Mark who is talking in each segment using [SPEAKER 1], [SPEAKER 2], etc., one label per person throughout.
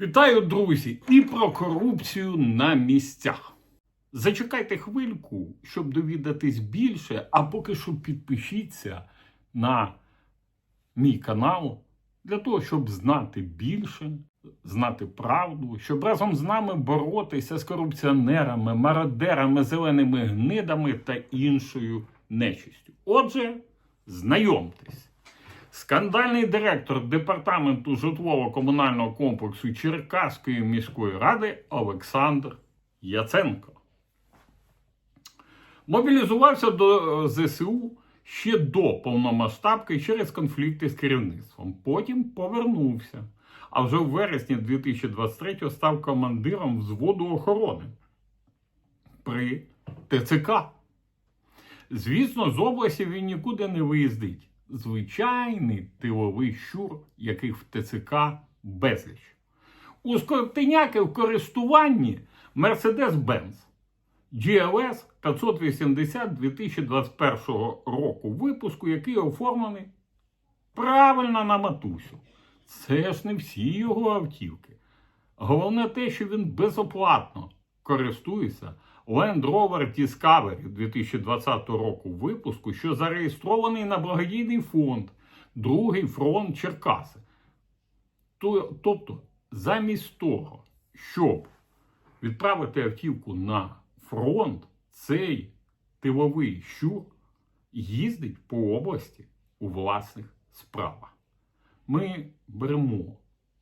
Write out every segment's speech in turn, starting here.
[SPEAKER 1] Вітаю, друзі! І про корупцію на місцях. Зачекайте хвильку, щоб довідатись більше, а поки що підпишіться на мій канал для того, щоб знати більше, знати правду, щоб разом з нами боротися з корупціонерами, мародерами, зеленими гнидами та іншою нечистю. Отже, знайомтесь. Скандальний директор департаменту житлово-комунального комплексу Черкаської міської ради Олександр Яценко. Мобілізувався до е, ЗСУ ще до повномасштабки через конфлікти з керівництвом. Потім повернувся. А вже в вересні 2023 став командиром взводу охорони при ТЦК. Звісно, з області він нікуди не виїздить. Звичайний тиловий щур, яких в ТЦК безліч. У скотиняки в користуванні Mercedes-Benz GLS 580 2021 року випуску, який оформлений правильно на матусю. Це ж не всі його автівки. Головне те, що він безоплатно користується Land Rover Discovery 2020 року випуску, що зареєстрований на благодійний фонд Другий фронт Черкаси. Тобто, замість того, щоб відправити автівку на фронт, цей тиловий щур їздить по області у власних справах. Ми беремо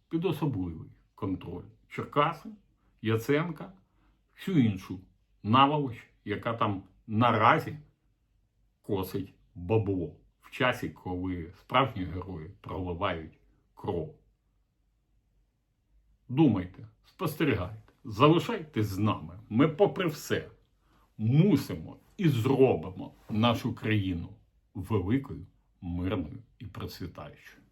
[SPEAKER 1] під особливий контроль Черкаси, Яценка, всю іншу наволоч, яка там наразі косить бабло в часі, коли справжні герої проливають кров. Думайте, спостерігайте, залишайтесь з нами. Ми, попри все, мусимо і зробимо нашу країну великою, мирною і процвітаючою.